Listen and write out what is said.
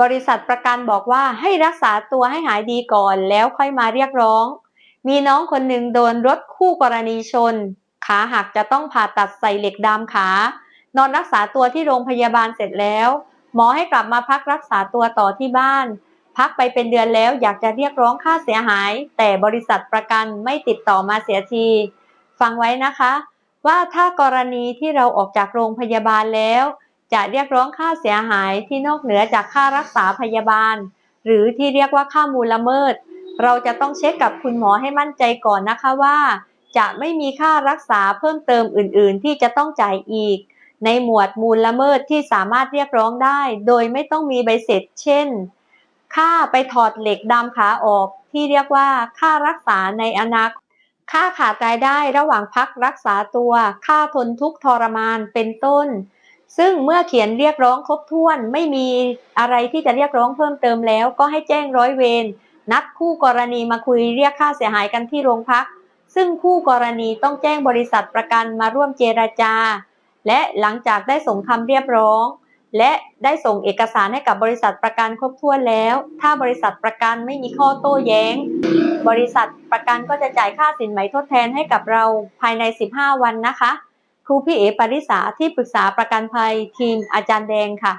บริษัทประกันบอกว่าให้รักษาตัวให้หายดีก่อนแล้วค่อยมาเรียกร้อง มีน้องคนหนึ่งโดนรถคู่กรณีชน ขาหักจะต้องผ่าตัดใส่เหล็กดามขา นอนรักษาตัวที่โรงพยาบาลเสร็จแล้ว หมอให้กลับมาพักรักษาตัวต่อที่บ้าน พักไปเป็นเดือนแล้วอยากจะเรียกร้องค่าเสียหาย แต่บริษัทประกันไม่ติดต่อมาเสียที ฟังไว้นะคะ ว่าถ้ากรณีที่เราออกจากโรงพยาบาลแล้ว จะเรียกร้องค่าเสียหายที่นอกเหนือจากค่ารักษาพยาบาล หรือที่เรียกว่าค่ามูลละเมิด เราจะต้องเช็คกับคุณหมอให้มั่นใจก่อนนะคะว่า จะไม่มีค่ารักษาเพิ่มเติมอื่น ๆ ที่จะต้องจ่ายอีก ในหมวดมูลละเมิดที่สามารถเรียกร้องได้ โดยไม่ต้องมีใบเสร็จ เช่น ค่าไปถอดเหล็กดามขาออกที่เรียกว่าค่ารักษาในอนาคตค่าขาดรายได้ระหว่างพักรักษาตัว ค่าทนทุกข์ทรมานเป็นต้น ซึ่งเมื่อเขียนเรียกร้องครบถ้วนไม่มีอะไรที่จะเรียกร้องเพิ่มเติมแล้ว ก็ให้แจ้งร้อยเวรนัดคู่กรณีมาคุยเรียกค่าเสียหายกันที่โรงพัก ซึ่งคู่กรณีต้องแจ้งบริษัทประกันมาร่วมเจราจา และหลังจากได้ส่งคำเรียบร้อง และได้ส่งเอกสารให้กับบริษัทประกันครบถ้วนแล้ว ถ้าบริษัทประกันไม่มีข้อโต้แย้ง บริษัทประกันก็จะจ่ายค่าสินไหมทดแทนให้กับเราภายใน 15 วันนะคะ ครูพี่เอ๋ปริสาที่ปรึกษาประกันภัยทีมอาจารย์แดงค่ะ